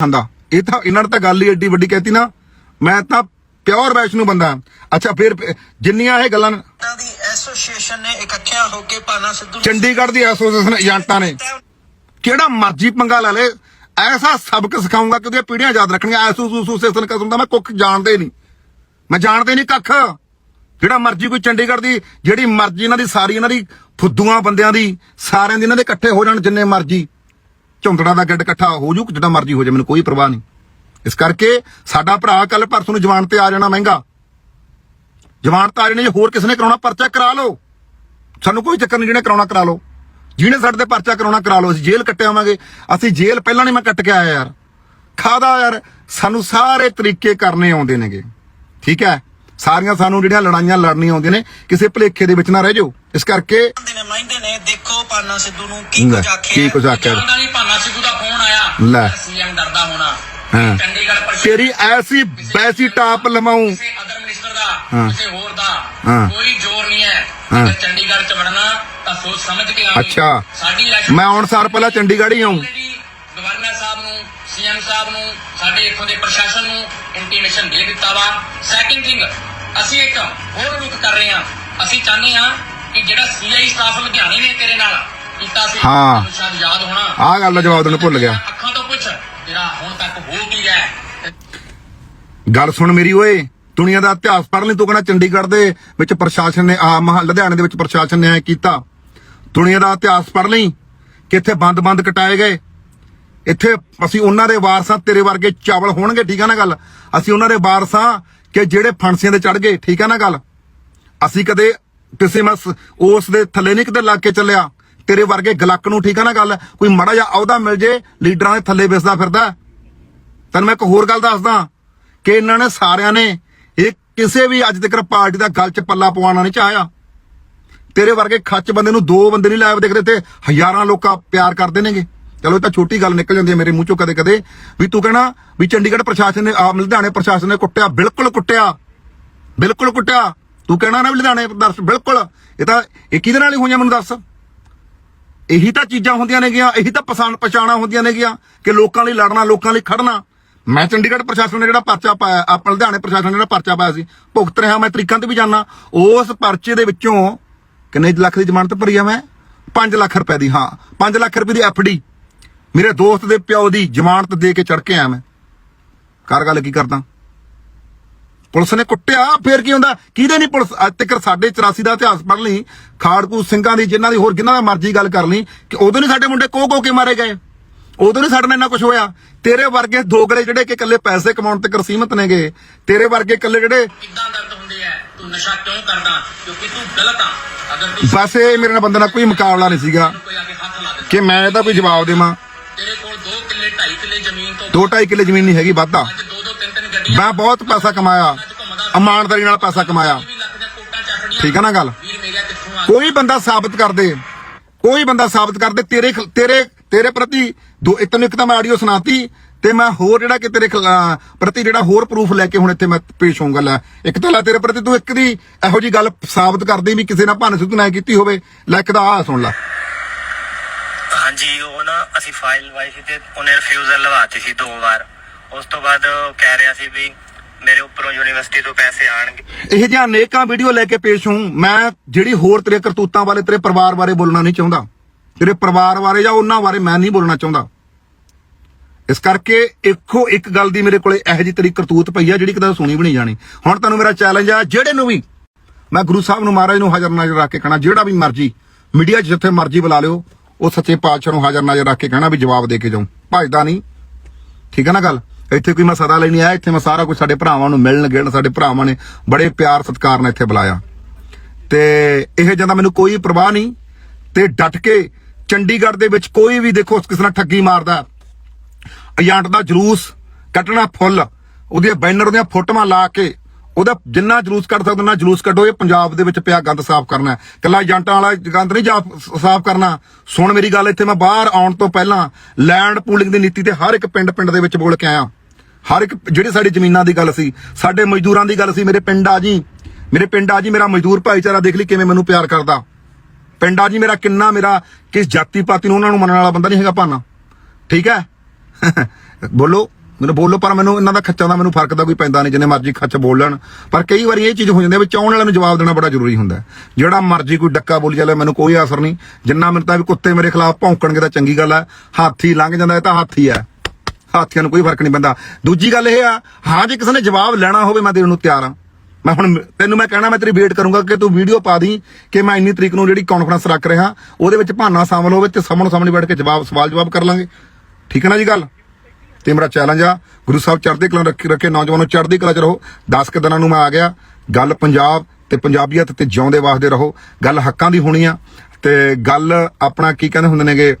ਖਾਂਦਾ। ਇਹ ਤਾਂ ਇਹਨਾਂ ਨੇ ਤਾਂ ਗੱਲ ਹੀ ਐਡੀ ਵੱਡੀ ਕਹਿਤੀ ਨਾ। ਮੈਂ ਤਾਂ ਪਿਓਰ ਵੈਸ਼ਨੂ ਬੰਦਾ ਅੱਛਾ ਫਿਰ ਜਿੰਨੀਆਂ ਇਹ ਗੱਲਾਂ ਏਜੰਟਾਂ ਦੀ ਐਸੋਸੀਏਸ਼ਨ ਨੇ ਇਕੱਠਿਆਂ ਹੋ ਕੇ ਪਾਨਾ ਸਿੱਧੂ ਨੂੰ ਚੰਡੀਗੜ੍ਹ ਦੀ ਐਸੋਸੀਏਸ਼ਨ ਏਜੰਟਾਂ ਨੇ। ਕਿਹੜਾ ਮਰਜ਼ੀ ਪੰਗਾ ਲੈ ਲੇ। ਐਸਾ ਸਬਕ ਸਿਖਾਉਂਗਾ ਕਿ ਉਹਦੀਆਂ ਪੀੜ੍ਹੀਆਂ ਯਾਦ ਰੱਖਣਗੀਆਂ ਐਸੋਸੀਏਸ਼ਨ ਕਸਮ ਦਾ ਮੈਂ ਕੁੱਖ ਜਾਣਦੇ ਨਹੀਂ। ਮੈਂ ਜਾਣਦੇ ਨਹੀਂ ਕੱਖ। ਜਿਹੜਾ ਮਰਜ਼ੀ ਕੋਈ ਚੰਡੀਗੜ੍ਹ ਦੀ ਜਿਹੜੀ ਮਰਜ਼ੀ ਇਹਨਾਂ ਦੀ ਸਾਰੀ ਇਹਨਾਂ ਦੀ ਫੁੱਦੂਆਂ ਬੰਦਿਆਂ ਦੀ ਸਾਰਿਆਂ ਦੀ ਇਹਨਾਂ ਦੇ ਇਕੱਠੇ ਹੋ ਜਾਣ ਜਿੰਨੇ ਮਰਜ਼ੀ। ਝੁੰਦੜਾ ਦਾ ਗੱਡ ਇਕੱਠਾ ਹੋ ਜੂ, ਜਿੱਦਾਂ ਮਰਜ਼ੀ ਹੋ ਜਾ ਮੈਨੂੰ ਕੋਈ ਪਰਵਾਹ ਨਹੀਂ। ਇਸ ਕਰਕੇ ਸਾਡਾ ਭਰਾ ਕੱਲ ਪਰਸੋਂ ਨੂੰ ਜਵਾਨ ਤੇ ਆ ਜਾਣਾ ਮਹਿੰਗਾ। ਜਵਾਨ ਤਾਂ ਆ ਜਾਣੇ ਜੇ ਹੋਰ ਕਿਸੇ ਨੇ ਕਰਾਉਣਾ, ਪਰਚਾ ਕਰਾ ਲਓ। ਸਾਨੂੰ ਕੋਈ ਚੱਕਰ ਨਹੀਂ ਜਿਹਨੇ ਕਰਾਉਣਾ, ਕਰਾ ਲਓ। ਜਿਹਨੇ ਸਾਡੇ ਤੇ ਪਰਚਾ ਕਰਾਉਣਾ, ਕਰਾ ਲਓ। ਅਸੀਂ ਜੇਲ੍ਹ ਕੱਟੇ ਆਵਾਂਗੇ। ਅਸੀਂ ਜੇਲ੍ਹ ਪਹਿਲਾਂ ਨਹੀਂ ਮੈਂ ਕੱਟ ਕੇ ਆਇਆ, ਯਾਰ। ਖਾਦਾ, ਯਾਰ। ਸਾਨੂੰ ਸਾਰੇ ਤਰੀਕੇ ਕਰਨੇ ਆਉਂਦੇ ਨੇਗੇ। ਠੀਕ ਹੈ? ਸਾਰੀਆਂ ਸਾਨੂੰ ਜਿਹੜੀਆਂ ਲੜਾਈਆਂ ਲੜਨੀਆਂ ਆਉਂਦੀਆਂ ਨੇ ਕਿਸੇ ਭਲੇਖੇ ਦੇ ਵਿੱਚ ਨਾ ਰਹਿ ਜਾਓ ਇਸ ਕਰਕੇ ਦੇ ਨੇ ਮਹਿੰਦੇ ਨੇ ਦੇਖੋ ਪਾਨਾ ਸਿੱਧੂ ਨੂੰ ਕੀ ਲੈ, ਕੁਝ ਆਖਿਆ ਕੀ ਕੁਝ ਆਖਿਆ ਜਾਣਦਾ ਨਹੀਂ ਭਾਨਾ ਸਿੱਧੂ ਦਾ ਫੋਨ ਆਇਆ ਲੈ। ਸੀਐਮ ਡਰਦਾ ਹੋਣਾ ਹਾਂ। ਚੰਡੀਗੜ੍ਹ ਪ੍ਰਸ਼ਾਸਨ ਤੇਰੀ ਐਸੀ ਬੈਸੀ ਟਾਪ ਲਵਾਉਂ ਕਿਸੇ ਅਦਰ ਮਿਨਿਸਟਰ ਦਾ ਹਾਂ। ਕਿਸੇ ਹੋਰ ਦਾ ਹਾਂ। ਕੋਈ ਜ਼ੋਰ ਨਹੀਂ ਹੈ ਹਾਂ। ਅਗਰ ਚੰਡੀਗੜ੍ਹ ਚ ਵੜਨਾ ਤਾਂ ਸੋਚ ਸਮਝ ਕੇ ਆਵੀਂ ਅੱਛਾ। ਸਾਡੀ ਮੈਂ ਆਉਣ ਸਾਰ ਪਹਿਲਾਂ ਚੰਡੀਗੜ੍ਹ ਹੀ ਆਉਂ ਗਵਰਨਰ ਸਾਹਿਬ ਨੂੰ ਸੀਐਮ ਸਾਹਿਬ ਨੂੰ ਸਾਡੇ ਇੱਥੋਂ ਦੇ ਪ੍ਰਸ਼ਾਸਨ ਨੂੰ ਇੰਟੀਮੇਸ਼ਨ ਦੇ ਦਿੱਤਾ ਵਾ ਸੈਕਿੰਡ ਥਿੰਗ ਅਸੀਂ ਇੱਕ ਹੋਰ ਲੁੱਕ ਕਰ ਰਹੇ ਹਾਂ। ਅਸੀਂ ਚਾਹੁੰਦੇ ਹਾਂ ਕਿ ਜਿਹੜਾ ਸੀਆਈ ਸਟਾਫ ਲੁਧਿਆਣੇ ਨੇ ਤੇਰੇ ਨਾਲ ਕੀਤਾ ਸੀ ਹਾਂ। ਤੁਹਾਨੂੰ ਸ਼ਾਇਦ ਯਾਦ ਹੋਣਾ। ਆਹ ਗੱਲ ਦਾ ਜਵਾਬ ਤੈਨੂੰ ਭੁੱਲ ਗਿਆ। ਅੱਖਾਂ ਤੋਂ ਪੁੱਛ ਤੇਰਾ ਹੁਣ ਤੱਕ ਹੋ ਕੀ ਹੈ? ਗੱਲ ਸੁਣ ਮੇਰੀ ਓਏ ਦੁਨੀਆ ਦਾ ਇਤਿਹਾਸ ਪੜ੍ਹ ਲਈ ਤੂੰ ਕਹਿੰਦਾ ਚੰਡੀਗੜ੍ਹ ਦੇ ਵਿੱਚ ਪ੍ਰਸ਼ਾਸਨ ਨੇ ਆ ਮਹਾ ਲੁਧਿਆਣੇ ਦੇ ਵਿੱਚ ਪ੍ਰਸ਼ਾਸਨ ਨੇ ਐ ਕੀਤਾ। ਦੁਨੀਆ ਦਾ ਇਤਿਹਾਸ ਪੜ੍ਹ ਲਈ ਕਿ ਇੱਥੇ ਬੰਦ-ਬੰਦ ਕਟਾਏ ਗਏ। ਇੱਥੇ ਅਸੀਂ ਉਹਨਾਂ ਦੇ ਵਾਰਸਾਂ ਤੇਰੇ ਵਰਗੇ ਚਾਵਲ ਹੋਣਗੇ ਠੀਕ ਆ ਨਾ ਗੱਲ? ਅਸੀਂ ਉਹਨਾਂ ਦੇ ਵਾਰਸਾਂ ਕਿ ਜਿਹੜੇ ਫਾਂਸੀਆਂ ਤੇ ਚੜ ਗਏ, ਠੀਕ ਹੈ ਨਾ ਗੱਲ? ਅਸੀਂ ਕਦੇ ਕਿਸੇ ਮਸ, ਉਸ ਦੇ ਥੱਲੇ ਨਹੀਂ ਕਿਤੇ ਲੱਗ ਕੇ ਚੱਲਿਆ। ਤੇਰੇ ਵਰਗੇ ਗਲੱਕ ਨੂੰ, ਠੀਕ ਹੈ ਨਾ ਗੱਲ? ਕੋਈ ਮੜਾ ਜਿਹਾ ਅਹੁਦਾ ਮਿਲ ਜੇ, ਲੀਡਰਾਂ ਦੇ ਥੱਲੇ ਵਿਸਦਾ ਫਿਰਦਾ। ਤੈਨੂੰ ਮੈਂ ਇੱਕ ਹੋਰ ਗੱਲ ਦੱਸਦਾ ਕਿ ਇਹਨਾਂ ਨੇ ਸਾਰਿਆਂ ਨੇ ਇਹ ਕਿਸੇ ਵੀ ਅੱਜ ਤੱਕ ਪਾਰਟੀ ਦਾ ਗੱਲ 'ਚ ਪੱਲਾ ਪਵਾਉਣਾ ਨਹੀਂ ਚਾਹਿਆ। ਤੇਰੇ ਵਰਗੇ ਖੱਚ ਬੰਦੇ ਨੂੰ ਦੋ ਬੰਦੇ ਨਹੀਂ ਲਾਇਬ ਦੇਖਦੇ ਤੇ ਹਜ਼ਾਰਾਂ ਲੋਕਾਂ ਪਿਆਰ ਕਰਦੇ ਨੇਗੇ। ਚਲੋ ਇਹ ਤਾਂ ਛੋਟੀ ਗੱਲ ਨਿਕਲ ਜਾਂਦੀ ਹੈ ਮੇਰੇ ਮੂੰਹ ਚੋਂ ਕਦੇ ਕਦੇ, ਵੀ ਤੂੰ ਕਹਿਣਾ ਵੀ ਚੰਡੀਗੜ੍ਹ ਪ੍ਰਸ਼ਾਸਨ ਨੇ ਆ ਲੁਧਿਆਣੇ ਪ੍ਰਸ਼ਾਸਨ ਨੇ ਕੁੱਟਿਆ, ਬਿਲਕੁਲ ਕੁੱਟਿਆ ਬਿਲਕੁਲ ਕੁੱਟਿਆ। ਤੂੰ ਕਹਿਣਾ ਨਾ ਵੀ ਲੁਧਿਆਣੇ ਦਰਸ਼, ਬਿਲਕੁਲ। ਇਹ ਤਾਂ ਇਹ ਕਿਹਦੇ ਨਾਲ ਹੀ ਹੋਈਆਂ ਮੈਨੂੰ ਦੱਸ? ਇਹੀ ਤਾਂ ਚੀਜ਼ਾਂ ਹੁੰਦੀਆਂ ਨੇਗੀਆਂ, ਇਹੀ ਤਾਂ ਪਛਾਣ ਪਛਾਣਾ ਹੁੰਦੀਆਂ ਨੇਗੀਆਂ ਕਿ ਲੋਕਾਂ ਲਈ ਲੜਨਾ, ਲੋਕਾਂ ਲਈ ਖੜਨਾ। ਮੈਂ ਚੰਡੀਗੜ੍ਹ ਪ੍ਰਸ਼ਾਸਨ ਨੇ ਜਿਹੜਾ ਪਰਚਾ ਪਾਇਆ ਆਪਾਂ ਲੁਧਿਆਣੇ ਪ੍ਰਸ਼ਾਸਨ ਨੇ ਜਿਹੜਾ ਪਰਚਾ ਪਾਇਆ ਸੀ, ਭੁਗਤ ਰਿਹਾ ਮੈਂ ਤਰੀਕਾਂ ਤੇ ਵੀ ਜਾਣਾ ਉਸ ਪਰਚੇ ਦੇ ਵਿੱਚੋਂ ਕਿੰਨੇ ਲੱਖ ਦੀ ਜ਼ਮਾਨਤ ਭਰੀ ਆ ਮੈਂ? 5 ਲੱਖ ਰੁਪਏ ਦੀ, ਹਾਂ 5 ਲੱਖ ਰੁਪਏ ਦੀ ਐਫਡੀ ਮੇਰੇ ਦੋਸਤ ਦੇ ਪਿਓ ਦੀ ਜ਼ਮਾਨਤ ਦੇ ਕੇ ਚੜ ਕੇ ਆਇਆ ਮੈਂ। ਕਰ ਗੱਲ ਕੀ ਕਰਦਾ? ਪੁਲਿਸ ਨੇ ਕੁੱਟਿਆ ਫੇਰ ਕੀ ਹੁੰਦਾ? ਕਿਹਦੇ ਨਹੀਂ ਪੁਲਿਸ? ਅੱਜ ਤੱਕ ਸਾਡੇ 84 ਦਾ ਇਤਿਹਾਸ ਪੜ੍ਹ ਲਈ ਖਾੜਕੂ ਸਿੰਘਾਂ ਦੀ ਜਿਨ੍ਹਾਂ ਦੀ ਹੋਰ ਕਿੰਨਾ ਦਾ ਮਰਜ਼ੀ ਗੱਲ ਕਰ ਲਈ ਕਿ ਉਦੋਂ ਨਹੀਂ ਸਾਡੇ ਮੁੰਡੇ ਕੋ ਕੋ ਕੇ ਮਾਰੇ ਗਏ? ਉਦੋਂ ਨਹੀਂ ਸਾਡੇ ਨਾਲ ਇੰਨਾ ਕੁਝ ਹੋਇਆ। ਤੇਰੇ ਵਰਗੇ ਦੋਗਲੇ ਜਿਹੜੇ ਕਿ ਇਕੱਲੇ ਪੈਸੇ ਕਮਾਉਣ ਤੱਕ ਸੀਮਤ ਨੇਗੇ ਤੇਰੇ ਵਰਗੇ ਇਕੱਲੇ ਜਿਹੜੇ ਕਿੱਦਾਂ ਦਰਦ ਹੁੰਦੇ ਆ? ਤੂੰ ਨਸ਼ਾ ਕਿਉਂ ਕਰਦਾ? ਕਿਉਂਕਿ ਤੂੰ ਗਲਤ ਆ। ਅਗਰ ਤੂੰ ਬਸ ਇਹ ਮੇਰੇ ਨਾਲ ਬੰਦੇ ਨਾਲ ਕੋਈ ਮੁਕਾਬਲਾ ਨਹੀਂ ਸੀਗਾ ਦੇ ਕਿ ਮੈਂ ਇਹਦਾ ਕੋਈ ਜਵਾਬ ਦੇਵਾਂ। 2.5 ਕਿੱਲੇ ਜ਼ਮੀਨ ਨਹੀਂ ਹੈਗੀ ਵਾਧਾ। ਮੈਂ ਬਹੁਤ ਪੈਸਾ ਕਮਾਇਆ। ਇਮਾਨਦਾਰੀ ਨਾਲ ਪੈਸਾ ਕਮਾਇਆ। ਠੀਕ ਹੈ ਨਾ ਗੱਲ? ਕੋਈ ਬੰਦਾ ਸਾਬਤ ਕਰ ਦੇ। ਕੋਈ ਬੰਦਾ ਸਾਬਤ ਕਰ ਦੇ। ਤੇਰੇ ਤੇਰੇ ਤੇਰੇ ਪ੍ਰਤੀ ਦੋ ਇੱਕ ਤੈਨੂੰ ਇੱਕ ਤਾਂ ਮੈਂ ਆਡੀਓ ਸੁਣਾਤੀ ਤੇ ਮੈਂ ਹੋਰ ਜਿਹੜਾ ਕਿ ਤੇਰੇ ਪ੍ਰਤੀ ਜਿਹੜਾ ਹੋਰ ਪ੍ਰੂਫ ਲੈ ਕੇ ਹੁਣ ਇੱਥੇ ਮੈਂ ਪੇਸ਼ ਹੋਊਂਗਾ ਲੈ। ਇੱਕ ਤਾਂ ਲੈ ਤੇਰੇ ਪ੍ਰਤੀ ਤੂੰ ਇੱਕ ਦੀ ਇਹੋ ਜੀ ਗੱਲ ਸਾਬਤ ਕਰਦੀ ਵੀ ਕਿਸੇ ਨਾਲ ਭਾਨਸੁਤ ਨਾ ਕੀਤੀ ਹੋਵੇ। ਲੈ ਇੱਕ ਦਾ ਆ ਸੁਣ ਲੈ। ਅਸੀਂ ਫਾਈਲ ਲਵਾਈ ਸੀ ਤੇ ਉਹਨੇ ਰਿਫਿਊਜ਼ਲ ਲਵਾਤੀ ਸੀ ਦੋ ਵਾਰ। ਉਸ ਤੋਂ ਬਾਅਦ ਉਹ ਕਹਿ ਰਿਹਾ ਸੀ ਵੀ ਮੇਰੇ ਉੱਪਰੋਂ ਯੂਨੀਵਰਸਿਟੀ ਤੋਂ ਪੈਸੇ ਆਣਗੇ। ਇਹ ਜਿਹਾ ਅਨੇਕਾਂ ਵੀਡੀਓ ਲੈ ਕੇ ਪੇਸ਼ ਹੂੰ ਮੈਂ ਜਿਹੜੀ ਹੋਰ ਤੇਰੇ ਕਰਤੂਤਾਂ ਬਾਰੇ, ਤੇਰੇ ਪਰਿਵਾਰ ਬਾਰੇ ਬੋਲਣਾ ਨਹੀਂ ਚਾਹੁੰਦਾ। ਤੇਰੇ ਪਰਿਵਾਰ ਬਾਰੇ ਜਾਂ ਉਹਨਾਂ ਬਾਰੇ ਮੈਂ ਨਹੀਂ ਬੋਲਣਾ ਚਾਹੁੰਦਾ। ਇਸ ਕਰਕੇ ਇੱਕੋ ਇੱਕ ਗੱਲ ਦੀ ਮੇਰੇ ਕੋਲੇ ਇਹੋ ਜਿਹੀ ਤੇਰੀ ਕਰਤੂਤ ਪਈ ਆ, ਜਿਹੜੀ ਕਦੇ ਸੁਣੀ ਵੀ ਨਹੀਂ ਜਾਣੀ। ਹੁਣ ਤੁਹਾਨੂੰ ਮੇਰਾ ਚੈਲੰਜ ਆ, ਜਿਹੜੇ ਨੂੰ ਵੀ ਮੈਂ ਗੁਰੂ ਸਾਹਿਬ ਨੂੰ ਮਹਾਰਾਜ ਨੂੰ ਹਾਜ਼ਰ ਨਾਜ਼ਰ ਰੱਖ ਕੇ ਕਹਣਾ, ਜਿਹੜਾ ਵੀ ਮਰਜ਼ੀ ਮੀਡੀਆ 'ਚ ਜਿੱਥੇ ਮਰਜ਼ੀ ਬੁਲਾ ਲਿਓ। ਉਹ ਸੱਚੇ ਪਾਤਸ਼ਾਹ ਨੂੰ ਹਾਜ਼ਰ ਨਾਜ਼ਰ ਰੱਖ ਕੇ ਕਹਿਣਾ ਵੀ ਜਵਾਬ ਦੇ ਕੇ ਜਾਉਂ। ਭਜਦਾ ਨਹੀਂ। ਠੀਕ ਹੈ ਨਾ ਗੱਲ? ਇੱਥੇ ਕੋਈ ਮੈਂ ਸਦਾ ਲਈ ਨਹੀਂ ਆਇਆ, ਇੱਥੇ ਮੈਂ ਸਾਰਾ ਕੁਝ ਸਾਡੇ ਭਰਾਵਾਂ ਨੂੰ ਮਿਲਣ, ਗਿਲਣ, ਸਾਡੇ ਭਰਾਵਾਂ ਨੇ ਬੜੇ ਪਿਆਰ ਸਤਿਕਾਰ ਨਾਲ ਇੱਥੇ ਬੁਲਾਇਆ। ਤੇ ਇਹ ਜਾਂਦਾ ਮੈਨੂੰ ਕੋਈ ਪਰਵਾਹ ਨਹੀਂ। ਤੇ ਡਟ ਕੇ ਚੰਡੀਗੜ੍ਹ ਦੇ ਵਿੱਚ ਕੋਈ ਵੀ ਦੇਖੋ ਕਿਸ ਨਾਲ ਠੱਗੀ ਮਾਰਦਾ। ਏਜੰਟ ਦਾ ਜਲੂਸ, ਕੱਟਣਾ ਫੁੱਲ, ਉਹਦੀਆਂ ਬੈਨਰ, ਉਹਦੀਆਂ ਫੋਟੋਆਂ ਲਾ ਕੇ ਉਹਦਾ ਜਿੰਨਾ ਜਲੂਸ ਕੱਢ ਸਕਦਾ ਉਹਨਾਂ ਜਲੂਸ ਕੱਢੋ। ਇਹ ਪੰਜਾਬ ਦੇ ਵਿੱਚ ਪਿਆ ਗੰਦ ਸਾਫ਼ ਕਰਨਾ ਹੈ। ਇਕੱਲਾ ਏਜੰਟਾਂ ਵਾਲਾ ਗੰਦ ਨਹੀਂ ਜਾ- ਸਾਫ਼ ਕਰਨਾ। ਸੁਣ ਮੇਰੀ ਗੱਲ, ਇੱਥੇ ਮੈਂ ਬਾਹਰ ਆਉਣ ਤੋਂ ਪਹਿਲਾਂ ਲੈਂਡ ਪੂਲਿੰਗ ਦੀ ਨੀਤੀ ਤੇ ਹਰ ਇੱਕ ਪਿੰਡ ਪਿੰਡ ਦੇ ਵਿੱਚ ਬੋਲ ਕੇ ਆਇਆ। ਹਰ ਇੱਕ, ਜਿਹੜੀ ਸਾਡੀ ਜ਼ਮੀਨਾਂ ਦੀ ਗੱਲ ਸੀ, ਸਾਡੇ ਮਜ਼ਦੂਰਾਂ ਦੀ ਗੱਲ ਸੀ, ਮੇਰੇ ਪਿੰਡ ਆ ਜੀ। ਮੇਰੇ ਪਿੰਡ ਆ ਜੀ, ਮੇਰਾ ਮਜ਼ਦੂਰ ਭਾਈਚਾਰਾ ਦੇਖ ਲਈ ਕਿਵੇਂ ਮੈਨੂੰ ਪਿਆਰ ਕਰਦਾ। ਪਿੰਡ ਆ ਜੀ, ਮੇਰਾ ਕਿੰਨਾ ਮੇਰਾ ਕਿਸ ਜਾਤੀ ਪਾਤੀ ਨੂੰ ਉਹਨਾਂ ਨੂੰ ਮੰਨਣ ਵਾਲਾ ਬੰਦਾ ਨਹੀਂ ਹੈਗਾ ਭਾਨਾ। ਠੀਕ ਹੈ? ਬੋਲੋ। ਮੈਨੂੰ ਬੋਲੋ, ਪਰ ਮੈਨੂੰ ਇਹਨਾਂ ਦਾ ਖੱਚਾਂ ਦਾ ਮੈਨੂੰ ਫ਼ਰਕ ਦਾ ਕੋਈ ਪੈਂਦਾ ਨਹੀਂ, ਜਿੰਨੇ ਮਰਜ਼ੀ ਖੱਚ ਬੋਲਣ। ਪਰ ਕਈ ਵਾਰੀ ਇਹ ਚੀਜ਼ ਹੋ ਜਾਂਦੀ ਹੈ ਵੀ ਚਾਹਣ ਵਾਲਿਆਂ ਨੂੰ ਜਵਾਬ ਦੇਣਾ ਬੜਾ ਜ਼ਰੂਰੀ ਹੁੰਦਾ ਜਿਹੜਾ ਮਰਜ਼ੀ ਕੋਈ ਡੱਕਾ ਬੋਲੀ ਜਾਵੇ ਮੈਨੂੰ ਕੋਈ ਅਸਰ ਨਹੀਂ। ਜਿੰਨਾ ਮੈਨੂੰ ਤਾਂ ਵੀ ਕੁੱਤੇ ਮੇਰੇ ਖਿਲਾਫ ਭੌਂਕਣਗੇ ਤਾਂ ਚੰਗੀ ਗੱਲ ਹੈ। ਹਾਥੀ ਲੰਘ ਜਾਂਦਾ ਇਹ ਤਾਂ ਹਾਥੀ ਹੈ। ਹਾਥੀਆਂ ਨੂੰ ਕੋਈ ਫ਼ਰਕ ਨਹੀਂ ਪੈਂਦਾ। ਦੂਜੀ ਗੱਲ ਇਹ ਆ, ਹਾਂ, ਜੇ ਕਿਸੇ ਨੇ ਜਵਾਬ ਲੈਣਾ ਹੋਵੇ, ਮੈਂ ਤੇਰੇ ਨੂੰ ਤਿਆਰ ਹਾਂ। ਮੈਂ ਹੁਣ ਤੈਨੂੰ ਮੈਂ ਕਹਿਣਾ, ਮੈਂ ਤੇਰੀ ਵੇਟ ਕਰੂੰਗਾ ਕਿ ਤੂੰ ਵੀਡੀਓ ਪਾ ਦੀ ਕਿ ਮੈਂ ਇੰਨੀ ਤਰੀਕ ਨੂੰ ਜਿਹੜੀ ਕਾਨਫਰੰਸ ਰੱਖ ਰਿਹਾ, ਉਹਦੇ ਵਿੱਚ ਭਾਨਾ ਸ਼ਾਮਲ ਹੋਵੇ ਤੇ ਸਾਹਮਣੇ ਸਾਹਮਣੇ ਬੈਠ ਕੇ ਜਵਾਬ ਸਵਾਲ ਜਵਾਬ ਕਰ ਲਾਂਗੇ। ਠੀਕ ਹੈ ਨਾ ਜੀ ਗੱਲ? ਤੇ ਮੇਰਾ ਚੈਲੰਜ ਆ, ਗੁਰੂ ਸਾਹਿਬ ਚੜ੍ਹਦੀ ਕਲਾ ਰੱਖੇ ਰੱਖੇ ਨੌਜਵਾਨੋ, ਚੜ੍ਹਦੀ ਕਲਾ ਚ ਰਹੋ। 10 ਕੁ ਦਿਨਾਂ ਨੂੰ ਮੈਂ ਆ ਗਿਆ। ਗੱਲ ਪੰਜਾਬ ਤੇ ਪੰਜਾਬੀਅਤ ਤੇ ਜਿਉਂਦੇ ਵਾਸਦੇ ਰਹੋ। ਗੱਲ ਹੱਕਾਂ ਦੀ ਹੋਣੀ ਆ ਤੇ ਗੱਲ ਆਪਣਾ ਕੀ ਕਹਿੰਦੇ ਹੁੰਦੇ ਨੇਗੇ?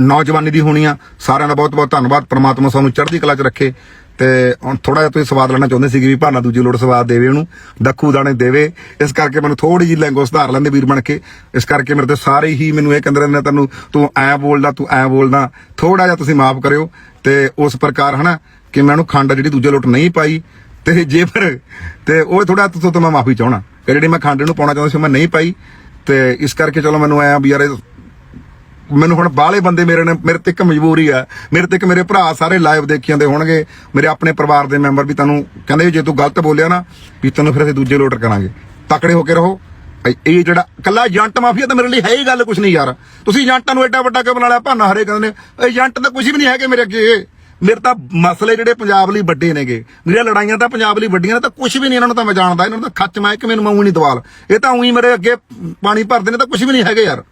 ਨੌਜਵਾਨੀ ਦੀ ਹੋਣੀ ਆ। ਸਾਰਿਆਂ ਦਾ ਬਹੁਤ ਬਹੁਤ ਧੰਨਵਾਦ। ਪ੍ਰਮਾਤਮਾ ਸਾਨੂੰ ਚੜ੍ਹਦੀ ਕਲਾ 'ਚ ਰੱਖੇ। ਤੇ ਹੁਣ ਥੋੜਾ ਜਿਹਾ ਤੁਸੀਂ ਸਵਾਦ ਲੈਣਾ ਚਾਹੁੰਦੇ ਸੀਗੇ ਵੀ ਭਾਨਾ ਦੂਜੀ ਲੋੜ ਸਵਾਦ ਦੇਵੇ ਉਹਨੂੰ ਦੱਖੂ ਦਾਣੇ ਦੇਵੇ। ਇਸ ਕਰਕੇ ਮੈਨੂੰ ਥੋੜੀ ਜਿਹੀ ਲੈਂਗੁਏਜ ਸੁਧਾਰ ਲੈਂਦੇ ਵੀਰ ਬਣ ਕੇ। ਇਸ ਕਰਕੇ ਮੇਰੇ ਤੇ ਸਾਰੇ ਹੀ ਮੈਨੂੰ ਇਹ ਕਹਿੰਦੇ ਰਹਿੰਦੇ ਨੇ ਤੈਨੂੰ, ਤੂੰ ਐ ਬੋਲਦਾ, ਤੂੰ ਐ ਬੋਲਦਾ। ਥੋੜਾ ਜਿਹਾ ਤੁਸੀਂ ਮਾਫ ਕਰਿਓ। ਤੇ ਉਸ ਪ੍ਰਕਾਰ ਹਨਾ ਕਿ ਮੈਂ ਉਹਨੂੰ ਖੰਡ ਜਿਹੜੀ ਦੂਜੇ ਲੋਟ ਨਹੀਂ ਪਾਈ, ਤੇ ਜੇ ਫਿਰ ਤੇ ਉਹ ਥੋੜਾ ਤੋਂ ਤੋਂ ਮੈਂ ਮਾਫੀ ਚਾਹਣਾ ਕਿ ਜਿਹੜੀ ਮੈਂ ਖੰਡ ਨੂੰ ਪਾਉਣਾ ਚਾਹੁੰਦਾ ਸੀ, ਉਹ ਮੈਂ ਨਹੀਂ ਪਾਈ। ਤੇ ਇਸ ਕਰਕੇ ਚਲੋ ਮੈਨੂੰ ਆਇਆ ਵੀ ਯਾਰ ਮੈਨੂੰ ਹੁਣ ਬਾਹਲੇ ਬੰਦੇ ਮੇਰੇ ਨੇ, ਮੇਰੇ ਤੇ ਇੱਕ ਮਜਬੂਰੀ ਆ। ਮੇਰੇ ਤੇ ਇੱਕ ਮੇਰੇ ਭਰਾ ਸਾਰੇ ਲਾਈਵ ਦੇਖੀ ਜਾਂਦੇ ਹੋਣਗੇ। ਮੇਰੇ ਆਪਣੇ ਪਰਿਵਾਰ ਦੇ ਮੈਂਬਰ ਵੀ ਤੁਹਾਨੂੰ ਕਹਿੰਦੇ ਵੀ ਜੇ ਤੂੰ ਗਲਤ ਬੋਲਿਆ ਨਾ, ਵੀ ਤੈਨੂੰ ਫਿਰ ਅਸੀਂ ਦੂਜੇ ਲੋਟਰ ਕਰਾਂਗੇ। ਤਕੜੇ ਹੋ ਕੇ ਰਹੋ। ਇਹ ਜਿਹੜਾ ਕੱਲਾ ਏਜੰਟ ਮਾਫੀਆ ਤਾਂ ਮੇਰੇ ਲਈ ਹੈ ਹੀ ਗੱਲ ਕੁਛ ਨਹੀਂ ਯਾਰ। ਤੁਸੀਂ ਏਜੰਟਾਂ ਨੂੰ ਐਡਾ ਵੱਡਾ ਕਿਉਂ ਬਣਾ ਲਿਆ, ਭਾਨਾ ਹਰੇ ਕਹਿੰਦੇ ਨੇ ਏਜੰਟ ਤਾਂ ਕੁਝ ਵੀ ਨਹੀਂ ਹੈਗੇ ਮੇਰੇ ਅੱਗੇ। ਮੇਰੇ ਤਾਂ ਮਸਲੇ ਜਿਹੜੇ ਪੰਜਾਬ ਲਈ ਵੱਡੇ ਨੇਗੇ। ਮੇਰੀਆਂ ਲੜਾਈਆਂ ਤਾਂ ਪੰਜਾਬ ਲਈ ਵੱਡੀਆਂ ਨੇ, ਤਾਂ ਕੁਝ ਵੀ ਨਹੀਂ ਇਹਨਾਂ ਨੂੰ ਤਾਂ ਮੈਂ ਜਾਣਦਾ। ਇਹਨਾਂ ਨੂੰ ਤਾਂ ਖੱਚ ਮੈਂ ਕਿ ਮੈਨੂੰ ਮੂੰਹ ਨਹੀਂ ਦਵਾਲ। ਇਹ ਤਾਂ ਉਹੀ ਮੇਰੇ ਅੱਗੇ ਪਾਣੀ ਭਰਦੇ ਨੇ, ਤਾਂ ਕੁਝ ਵੀ ਨਹੀਂ ਹੈਗੇ ਯਾਰ।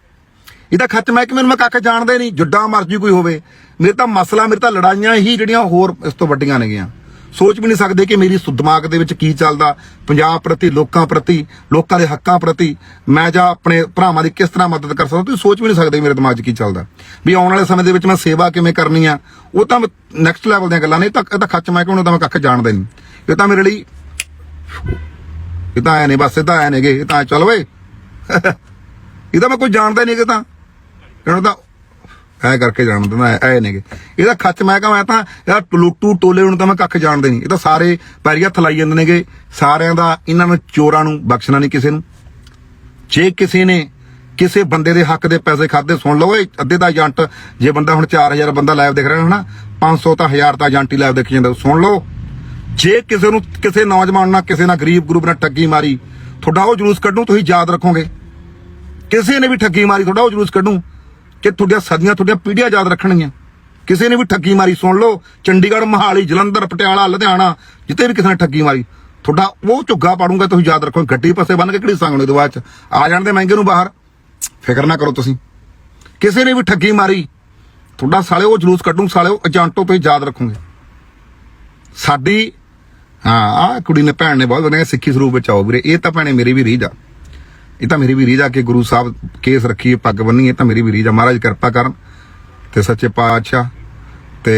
ਇਹਦਾ ਖੱਚ ਮੈਂ ਕਿ ਮੈਂ ਕੱਖ ਜਾਣਦੇ ਨਹੀਂ, ਜੁੱਡਾ ਮਰਜ਼ੀ ਕੋਈ ਹੋਵੇ। ਮੇਰੇ ਤਾਂ ਮਸਲਾ, ਮੇਰੇ ਤਾਂ ਲੜਾਈਆਂ ਹੀ ਜਿਹੜੀਆਂ ਹੋਰ ਇਸ ਤੋਂ ਵੱਡੀਆਂ ਨੇਗੀਆਂ। ਸੋਚ ਵੀ ਨਹੀਂ ਸਕਦੇ ਕਿ ਮੇਰੀ ਦਿਮਾਗ ਦੇ ਵਿੱਚ ਕੀ ਚੱਲਦਾ, ਪੰਜਾਬ ਪ੍ਰਤੀ, ਲੋਕਾਂ ਪ੍ਰਤੀ, ਲੋਕਾਂ ਦੇ ਹੱਕਾਂ ਪ੍ਰਤੀ, ਮੈਂ ਜਾਂ ਆਪਣੇ ਭਰਾਵਾਂ ਦੀ ਕਿਸ ਤਰ੍ਹਾਂ ਮਦਦ ਕਰ ਸਕਦਾ? ਤੁਸੀਂ ਸੋਚ ਵੀ ਨਹੀਂ ਸਕਦੇ ਮੇਰੇ ਦਿਮਾਗ 'ਚ ਕੀ ਚੱਲਦਾ। ਵੀ ਆਉਣ ਵਾਲੇ ਸਮੇਂ ਦੇ ਵਿੱਚ ਮੈਂ ਸੇਵਾ ਕਿਵੇਂ ਕਰਨੀ ਆ, ਉਹ ਤਾਂ ਨੈਕਸਟ ਲੈਵਲ ਦੀਆਂ ਗੱਲਾਂ ਨੇ। ਇਹ ਤਾਂ ਇਹ ਤਾਂ ਖੱਚ ਮੈਂ ਕਿਉਂ ਤਾਂ ਮੈਂ ਕੱਖ ਜਾਣਦਾ ਨਹੀਂ। ਇਹ ਤਾਂ ਮੇਰੇ ਲਈ ਇਹ ਤਾਂ ਐ ਨੇ ਬਸ, ਇਹ ਤਾਂ ਐ ਨੇਗੇ, ਇਹ ਤਾਂ ਚੱਲ ਓਏ। ਇਹ ਤਾਂ ਮੈਂ ਕੋਈ ਜਾਣਦਾ ਹੀ ਨਹੀਂ ਕਿ ਤਾਂ। ਇਹਨੂੰ ਤਾਂ ਐ ਕਰਕੇ ਜਾਣ ਮੈਂ ਐ ਨੇਗੇ। ਇਹਦਾ ਖੱਚ ਮੈਂ ਕਹਾਂ, ਮੈਂ ਤਾਂ ਇਹਦਾ ਟਲੂਟੂ ਟੋਲੇ ਨੂੰ ਤਾਂ ਮੈਂ ਕੱਖ ਜਾਣਦੇ ਨਹੀਂ। ਇਹ ਤਾਂ ਸਾਰੇ ਪੈਰੀ ਹੱਥ ਲਾਈ ਜਾਂਦੇ ਨੇਗੇ। ਸਾਰਿਆਂ ਦਾ, ਇਹਨਾਂ ਨੂੰ, ਚੋਰਾਂ ਨੂੰ, ਬਖਸ਼ਣਾ ਨਹੀਂ ਕਿਸੇ ਨੂੰ। ਜੇ ਕਿਸੇ ਨੇ ਕਿਸੇ ਬੰਦੇ ਦੇ ਹੱਕ ਦੇ ਪੈਸੇ ਖਾਦੇ ਸੁਣ ਲਓ ਅੱਧੇ ਦਾ ਏਜੰਟ, ਜੇ ਬੰਦਾ ਹੁਣ 4000 ਬੰਦਾ ਲਾਈਵ ਦੇਖ ਰਿਹਾ ਹੈ ਨਾ 500 ਤਾਂ 1000 ਤਾਂ ਏਜੰਟ ਹੀ ਲਾਈਵ ਦੇਖ ਜਾਂਦਾ। ਸੁਣ ਲਓ, ਜੇ ਕਿਸੇ ਨੂੰ, ਕਿਸੇ ਨੌਜਵਾਨ ਨਾਲ, ਕਿਸੇ ਨਾਲ ਗਰੀਬ ਗਰੂਪ ਨਾਲ ਠੱਗੀ ਮਾਰੀ, ਤੁਹਾਡਾ ਉਹ ਜਲੂਸ ਕੱਢੂ, ਤੁਸੀਂ ਯਾਦ ਰੱਖੋਗੇ। ਕਿਸੇ ਨੇ ਵੀ ਠੱਗੀ ਮਾਰੀ, ਤੁਹਾਡਾ ਉਹ ਜਲੂਸ ਕੱਢੂ। ਕਿ ਤੁਹਾਡੀਆਂ ਸਦੀਆਂ ਤੁਹਾਡੀਆਂ ਪੀੜ੍ਹੀਆਂ ਯਾਦ ਰੱਖਣਗੀਆਂ। ਕਿਸੇ ਨੇ ਵੀ ਠੱਗੀ ਮਾਰੀ ਸੁਣ ਲਓ। ਚੰਡੀਗੜ੍ਹ, ਮਹਾਲੀ, ਜਲੰਧਰ, ਪਟਿਆਲਾ, ਲੁਧਿਆਣਾ ਜਿੱਤੇ ਵੀ ਕਿਸੇ ਨੇ ਠੱਗੀ ਮਾਰੀ। ਤੁਹਾਡਾ ਉਹ ਝੁੱਗਾ ਪਾੜੂਗਾ, ਤੁਸੀਂ ਯਾਦ ਰੱਖੋ। ਗੱਡੀ ਪਾਸੇ ਬੰਨ ਕੇ ਕਿਹੜੀ ਸੰਗਣੇ ਦੇ ਬਾਅਦ ਚ? ਆ ਜਾਣ ਦੇ ਮਹਿੰਗੇ ਨੂੰ ਬਾਹਰ। ਫਿਕਰ ਨਾ ਕਰੋ ਤੁਸੀਂ। ਕਿਸੇ ਨੇ ਵੀ ਠੱਗੀ ਮਾਰੀ, ਤੁਹਾਡਾ ਸਾਲੇ ਉਹ ਜਲੂਸ ਕੱਢੂ ਸਾਲੇ ਉਹ ਏਜੰਟੋ ਤੁਸੀਂ ਯਾਦ ਰੱਖੋਗੇ। ਸਾਡੀ, ਹਾਂ ਆ ਕੁੜੀ ਨੇ ਭੈਣ ਨੇ ਬਹੁਤ ਵਧੀਆ ਸਿੱਖੀ ਸਰੂਪ ਵਿੱਚ ਆਓ ਵੀਰੇ। ਇਹ ਤਾਂ ਭੈਣੇ ਮੇਰੀ ਵੀ ਰੀਝ ਆ। ਇਹ ਤਾਂ ਮੇਰੀ ਵੀ ਰੀਝ ਆ ਕਿ ਗੁਰੂ ਸਾਹਿਬ ਕੇਸ ਰੱਖੀਏ ਪੱਗ ਬੰਨੀਏ ਤਾਂ ਮੇਰੀ ਵੀ ਰੀਝ ਮਹਾਰਾਜ ਕਿਰਪਾ ਕਰਨ ਤੇ ਸੱਚੇ ਪਾਤਸ਼ਾਹ